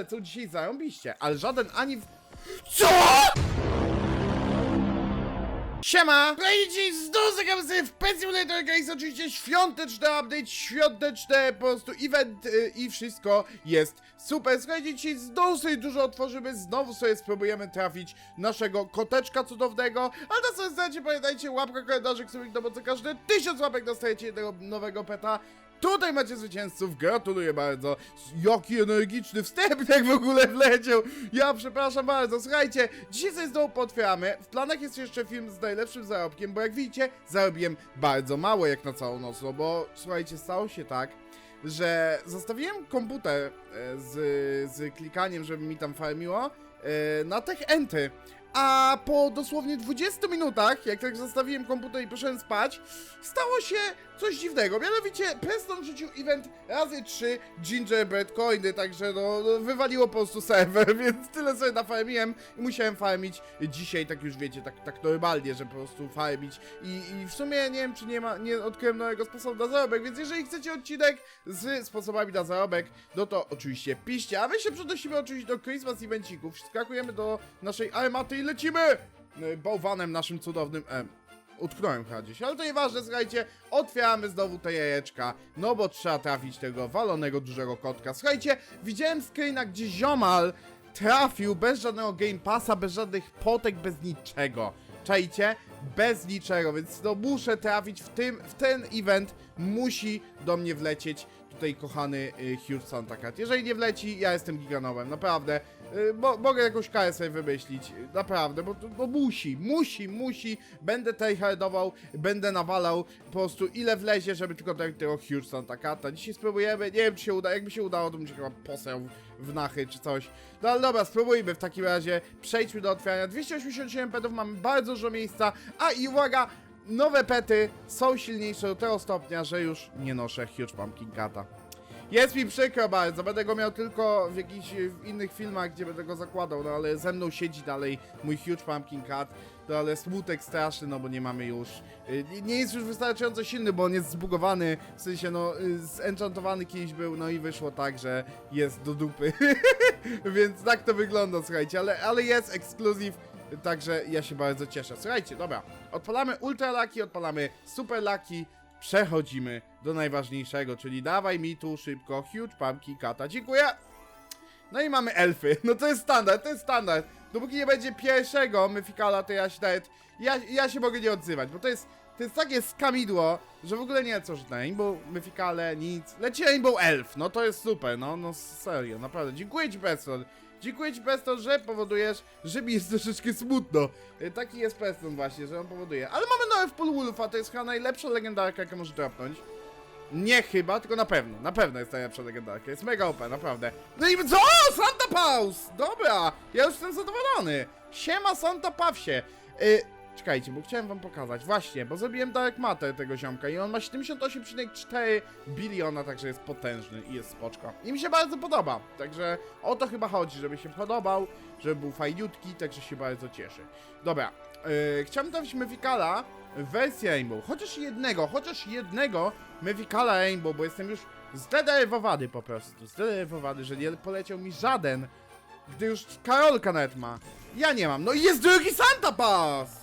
lecą dzisiaj zarąbiście, ale żaden ani w... CO?! Siema! Dzień znowu zagramy sobie w Pet Simulator Games, oczywiście świąteczny update, świąteczny po prostu event y, i wszystko jest super. Słuchajcie, dzisiaj znowu sobie dużo otworzymy, znowu sobie spróbujemy trafić naszego koteczka cudownego, ale na co znacie, pamiętajcie, łapka, komentarzyk, subik, no bo co każde tysiąc łapek dostajecie jednego nowego peta. Tutaj macie zwycięzców, gratuluję bardzo. Jaki energiczny wstępek w ogóle wleciał. Ja przepraszam bardzo. Słuchajcie, dzisiaj sobie znowu potwieramy. W planach jest jeszcze film z najlepszym zarobkiem, bo jak widzicie, zarobiłem bardzo mało jak na całą noc, no bo słuchajcie, stało się tak, że zostawiłem komputer e, z, z klikaniem, żeby mi tam farmiło, e, na tech entry. A po dosłownie 20 minutach, jak tak zostawiłem komputer i poszedłem spać, stało się coś dziwnego. Mianowicie Preston rzucił event razy 3 Gingerbread Coiny, także no, no wywaliło po prostu serwer, więc tyle sobie nafarmiłem i musiałem farmić dzisiaj, tak już wiecie, tak, tak normalnie, że po prostu farmić. I, i w sumie nie wiem, czy nie ma, nie odkryłem nowego sposobu na zarobek, więc jeżeli chcecie odcinek z sposobami na zarobek, no to oczywiście piszcie, a my się przenosimy oczywiście do Christmas Evencików, skakujemy do naszej armaty i lecimy e, bałwanem naszym cudownym, e, utknąłem chyba gdzieś, ale to nieważne, słuchajcie, otwieramy znowu te jajeczka, no bo trzeba trafić tego walonego dużego kotka. Słuchajcie, widziałem screena, gdzie ziomal trafił bez żadnego Game Passa, bez żadnych potek, bez niczego. Czajcie? Bez niczego, więc no muszę trafić w tym, w ten event musi do mnie wlecieć tutaj kochany y, Hugh Santacat. Jeżeli nie wleci, ja jestem giganowem, naprawdę. Y, mo mogę jakąś karę sobie wymyślić, y, naprawdę, bo bo musi, musi, musi. Będę tryhardował, będę nawalał po prostu ile wlezie, żeby tylko trafić tego Hugh Santacata. Dzisiaj spróbujemy, nie wiem czy się uda, jakby się udało, to bym się chyba poseł w nachy czy coś. No ale dobra, spróbujmy w takim razie, przejdźmy do otwierania. 287 petów, mamy bardzo dużo miejsca, a i uwaga, nowe pety są silniejsze do tego stopnia, że już nie noszę Huge Pumpkin Cata. Jest mi przykro bardzo, będę go miał tylko w jakichś w innych filmach, gdzie będę go zakładał, no ale ze mną siedzi dalej mój Huge Pumpkin Cat, no ale smutek straszny, no bo nie mamy już, y, nie- nie jest już wystarczająco silny, bo on jest zbugowany, w sensie no y, zenchantowany kiedyś był, no i wyszło tak, że jest do dupy, więc tak to wygląda, słuchajcie, ale, ale jest ekskluzyw, Także ja się bardzo cieszę. Słuchajcie, dobra. Odpalamy Ultra Lucky, odpalamy Super Lucky. Przechodzimy do najważniejszego, czyli dawaj mi tu szybko Huge Pumpkin Kata. Dziękuję! No i mamy elfy. No to jest standard, to jest standard. Dopóki nie będzie pierwszego Myfikala, to ja się nawet... Ja, ja się mogę nie odzywać, bo to jest... To jest takie skamidło, że w ogóle nie wiem co, że Rainbow, Myfikale, nic. Leci Rainbow Elf, no to jest super, no, no serio, naprawdę. Dziękuję ci, Preston. Dziękuję ci, Preston, że powodujesz, że mi jest troszeczkę smutno. E, Taki jest Preston właśnie, że on powoduje. Ale mamy nowe w Pulwulfa, to jest chyba najlepsza legendarka, jaka może drapnąć. Nie chyba, tylko na pewno. Na pewno jest najlepsza legendarka. Jest mega OP, naprawdę. No i co? Santa Paus! Dobra, ja już jestem zadowolony. Siema Santa Pawsie. Y, czekajcie, bo chciałem wam pokazać. Właśnie, bo zrobiłem Dark Matter tego ziomka i on ma 78,4 biliona, także jest potężny i jest spoczko. I mi się bardzo podoba, także o to chyba chodzi, żeby się podobał, żeby był fajniutki, także się bardzo cieszy. Dobra, y, chciałem trafić Mythicala w wersji Rainbow, chociaż jednego, chociaż jednego Mythicala Rainbow, bo jestem już zdenerwowany po prostu, zdenerwowany, że nie poleciał mi żaden, gdy już Karolka nawet ma. Ja nie mam, no i jest drugi Santa Pass!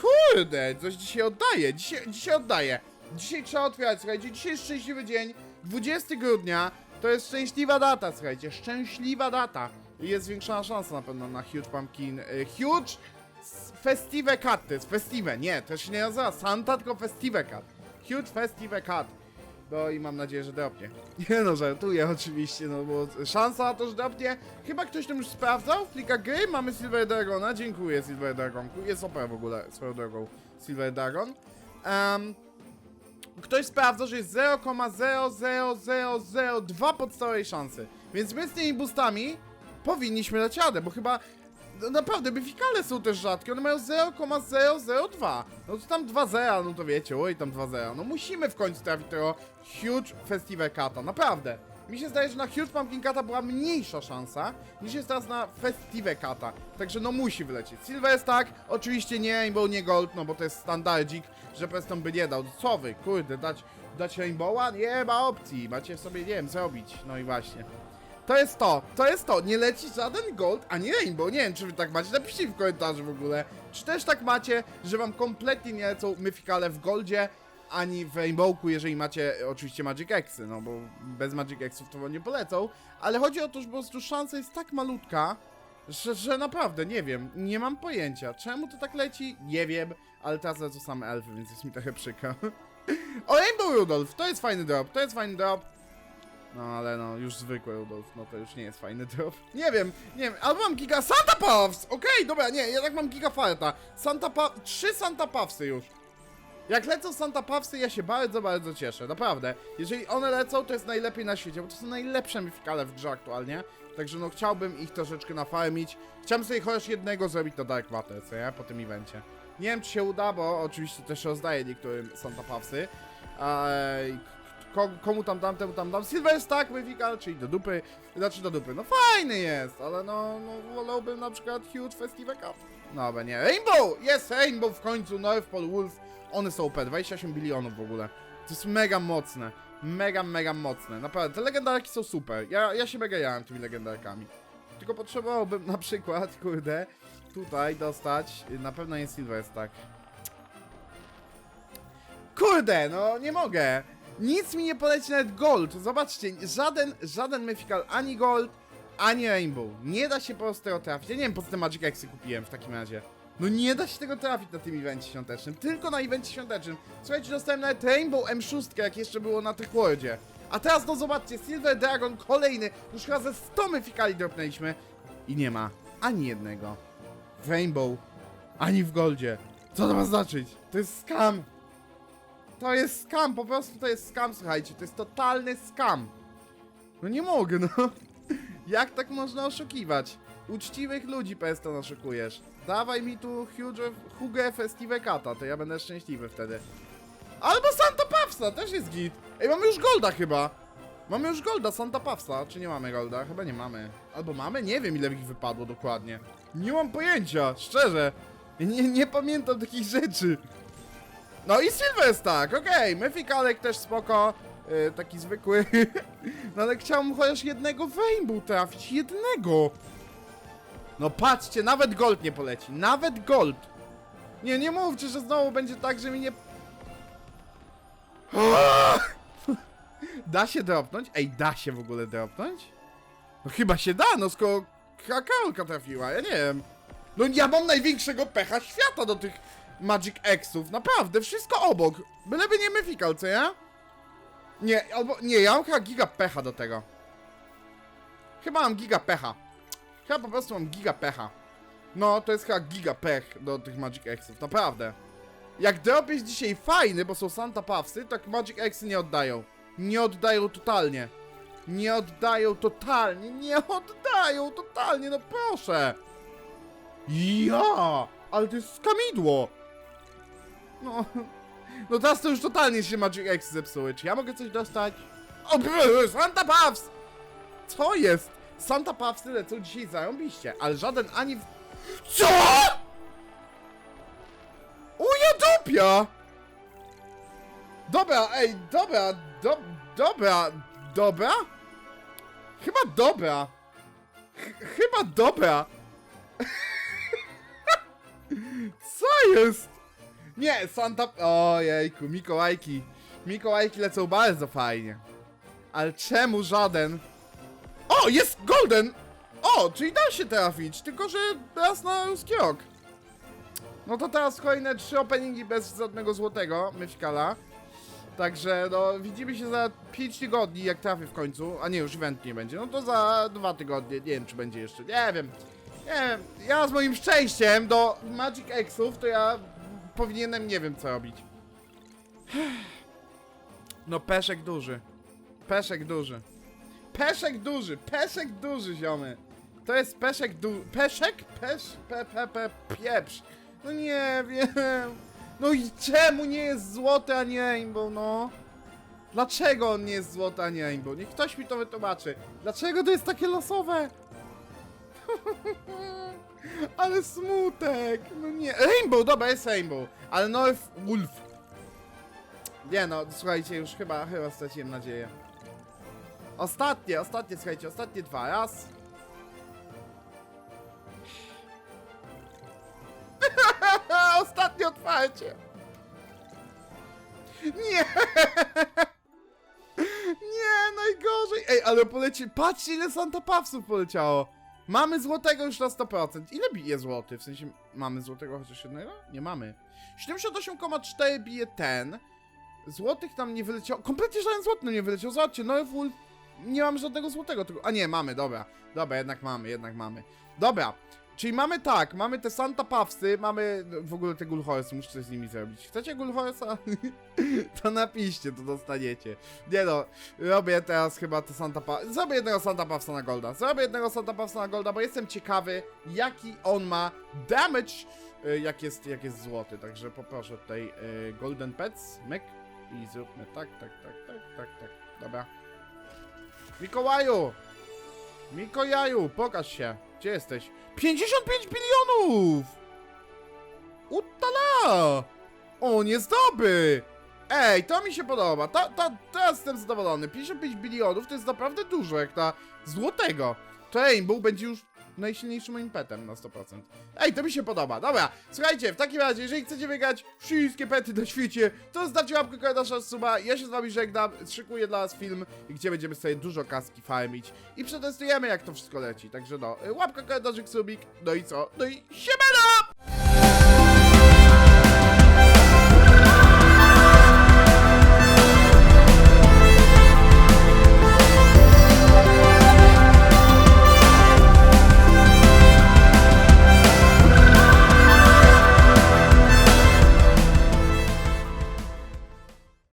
Kurde, coś dzisiaj oddaję, dzisiaj, dzisiaj oddaję. Dzisiaj trzeba otwierać, słuchajcie, dzisiaj jest szczęśliwy dzień, 20 grudnia, to jest szczęśliwa data, słuchajcie, szczęśliwa data. Jest zwiększona szansa na pewno na Huge Pumpkin, y, Huge Festive Cat, to jest Festive, nie, to się nie nazywa Santa, tylko Festive Cat. Huge Festive Cat. No i mam nadzieję, że dropnie. Nie no, żartuję oczywiście, no bo szansa na to, że dropnie. Chyba ktoś tam już sprawdzał w gry. Mamy Silver Dragona, dziękuję Silver Dragonku. Jest OP w ogóle swoją drogą Silver Dragon. Um, ktoś sprawdza, że jest 0,00002 podstawowej szansy. Więc my z tymi boostami powinniśmy dać radę, bo chyba no naprawdę, byfikale są też rzadkie, one mają 0,002. No to tam 2,0, no to wiecie, oj tam 2,0. No musimy w końcu trafić tego Huge Festival Cata, naprawdę. Mi się zdaje, że na Huge Pumpkin Cata była mniejsza szansa, niż jest teraz na Festive Cata. Także no musi wlecieć. Silver jest tak, oczywiście nie Rainbow, nie Gold, no bo to jest standardzik, że Preston by nie dał. Co wy, kurde, dać, dać Rainbowa? Nie ma opcji, macie sobie, nie wiem, zrobić. No i właśnie. To jest to, to jest to. Nie leci żaden gold, ani rainbow. Nie wiem, czy wy tak macie. Napiszcie w komentarzu w ogóle. Czy też tak macie, że wam kompletnie nie lecą myfikale w goldzie, ani w rainbowku, jeżeli macie oczywiście magic exy, no bo bez magic exów to wam nie polecą. Ale chodzi o to, że po prostu szansa jest tak malutka, że, że naprawdę nie wiem, nie mam pojęcia. Czemu to tak leci? Nie wiem, ale teraz lecą same elfy, więc jest mi trochę przykro. o, Rainbow Rudolph, to jest fajny drop, to jest fajny drop. No ale no, już zwykły Rudolph, no to już nie jest fajny drop. Nie wiem, nie wiem, albo mam giga Santa Puffs! Okej, dobra, nie, ja tak mam giga farta. Santa pa trzy Santa Puffsy już. Jak lecą Santa Puffsy, ja się bardzo, bardzo cieszę, naprawdę. Jeżeli one lecą, to jest najlepiej na świecie, bo to są najlepsze myfikale w grze aktualnie. Także no, chciałbym ich troszeczkę nafarmić. Chciałbym sobie chociaż jednego zrobić na Dark Matter, co ja, po tym evencie. Nie wiem, czy się uda, bo oczywiście też rozdaję niektórym Santa Puffsy. Eee, ko komu tam dam, temu tam dam. Silver Stack Mythical, czyli do dupy, znaczy do dupy. No fajny jest, ale no, no wolałbym na przykład Huge Festival Cup. No, ale nie. Rainbow! Jest Rainbow w końcu, North Pole Wolf. One są OP, 28 bilionów w ogóle. To jest mega mocne. Mega, mega mocne. Naprawdę, te legendarki są super. Ja, ja się mega jaram tymi legendarkami. Tylko potrzebowałbym na przykład, kurde, tutaj dostać, na pewno jest Stack. Kurde, no nie mogę. Nic mi nie poleci nawet gold. Zobaczcie, żaden, żaden mythical, ani gold, ani rainbow. Nie da się po prostu tego trafić. Ja nie wiem, po co te Magic Exy kupiłem w takim razie. No nie da się tego trafić na tym evencie świątecznym. Tylko na evencie świątecznym. Słuchajcie, dostałem nawet Rainbow M6, jak jeszcze było na Tryhordzie. A teraz no zobaczcie, Silver Dragon kolejny. Już chyba ze 100 myfikali dropnęliśmy. I nie ma ani jednego. W Rainbow, ani w Goldzie. Co to ma znaczyć? To jest scam. To jest scam, po prostu to jest scam, słuchajcie. To jest totalny scam. No nie mogę, no. Jak tak można oszukiwać? Uczciwych ludzi PS to oszukujesz. Dawaj mi tu Huge, Huge Festive Kata, to ja będę szczęśliwy wtedy. Albo Santa Pawsa, też jest git. Ej, mamy już Golda chyba. Mamy już Golda, Santa Pawsa, czy nie mamy Golda? Chyba nie mamy. Albo mamy? Nie wiem ile ich wypadło dokładnie. Nie mam pojęcia, szczerze. Nie, nie pamiętam takich rzeczy. No i Sylwestak, okej, okay. Mythic też spoko, yy, taki zwykły. no ale chciałbym chociaż jednego w Rainbow trafić, jednego. No patrzcie, nawet gold nie poleci, nawet gold. Nie, nie mówcie, że znowu będzie tak, że mi nie... Da się dropnąć? Ej, da się w ogóle dropnąć? No chyba się da, no skoro Karolka trafiła, ja nie wiem. No ja mam największego pecha świata do tych Magic Xów, naprawdę, wszystko obok. Byleby nie Mythical, co ja? Nie, albo, nie, ja mam chyba giga pecha do tego. Chyba mam giga pecha. Chyba po prostu mam giga pecha. No, to jest chyba giga pech do tych Magic Xów, naprawdę. Jak drop jest dzisiaj fajny, bo są Santa Puffsy, tak Magic Xy nie oddają. Nie oddają totalnie. Nie oddają totalnie, nie oddają totalnie, no proszę. Ja! Ale to jest skamidło! No, no teraz to już totalnie się Magic X zepsuły. Czy ja mogę coś dostać? O, brr, Santa Puffs! Co jest? Santa Puffsy lecą dzisiaj zarąbiście, ale żaden ani. CO?! O, ja dupia! Dobra, ej, dobra, do, dobra, dobra? Chyba dobra. Ch chyba dobra. Co jest? Nie, Santa... Ojejku, Mikołajki. Mikołajki lecą bardzo fajnie. Ale czemu żaden? O, jest Golden! O, czyli da się trafić, tylko że raz na ruski rok. No to teraz kolejne trzy openingi bez żadnego złotego, Myfikala. Także no, widzimy się za 5 tygodni, jak trafię w końcu. A nie, już event nie będzie. No to za dwa tygodnie, nie wiem czy będzie jeszcze, nie wiem. Nie wiem, ja z moim szczęściem do Magic Xów to ja powinienem nie wiem co robić. No peszek duży. Peszek duży. Peszek duży, peszek duży, ziomy. To jest peszek du... Peszek? Pesz... Pe, pe, pe, pieprz. No nie wiem. No i czemu nie jest złoty, a nie rainbow, no? Dlaczego on nie jest złoty, a nie rainbow? Niech ktoś mi to wytłumaczy. Dlaczego to jest takie losowe? Ale smutek! No nie. Rainbow, dobra, jest Rainbow. Ale North Wolf. Nie no, słuchajcie, już chyba, chyba straciłem nadzieję. Ostatnie, ostatnie, słuchajcie, ostatnie dwa. Raz. ostatnie otwarcie. Nie! Nie, najgorzej! Ej, ale poleci... Patrzcie, ile Santa Pawsów poleciało! Mamy złotego już na 100%. Ile bije złoty? W sensie, mamy złotego chociaż jednego? Nie mamy. 78,4 bije ten. Złotych tam nie wyleciało. Kompletnie żaden złoty nam nie wyleciał. Zobaczcie, no full. Nie mamy żadnego złotego. Tylko... A nie, mamy, dobra. Dobra, jednak mamy, jednak mamy. Dobra. Czyli mamy tak, mamy te Santa Pawsy, mamy w ogóle te Gulhorsy, muszę coś z nimi zrobić. Chcecie Gulhorsa? to napiszcie, to dostaniecie. Nie no, robię teraz chyba te Santa Pa... Zrobię jednego Santa Pawsa na Golda. Zrobię jednego Santa Pawsa na Golda, bo jestem ciekawy, jaki on ma damage, y, jak jest, jak jest złoty. Także poproszę tutaj y, Golden Pets, myk i zróbmy tak, tak, tak, tak, tak, tak. Dobra. Mikołaju! Mikołaju, pokaż się. Gdzie jesteś? 55 bilionów! Utala! On jest dobry! Ej, to mi się podoba. To, to, teraz jestem zadowolony. 55 bilionów to jest naprawdę dużo, jak na złotego. To Rainbow będzie już najsilniejszym moim petem na 100%. Ej, to mi się podoba. Dobra, słuchajcie, w takim razie, jeżeli chcecie wygrać wszystkie pety na świecie, to zostawcie łapkę, komentarz, suba. Ja się z wami żegnam, szykuję dla was film, gdzie będziemy sobie dużo kaski farmić i przetestujemy, jak to wszystko leci. Także no, łapka, komentarz, subik, no i co? No i siemano!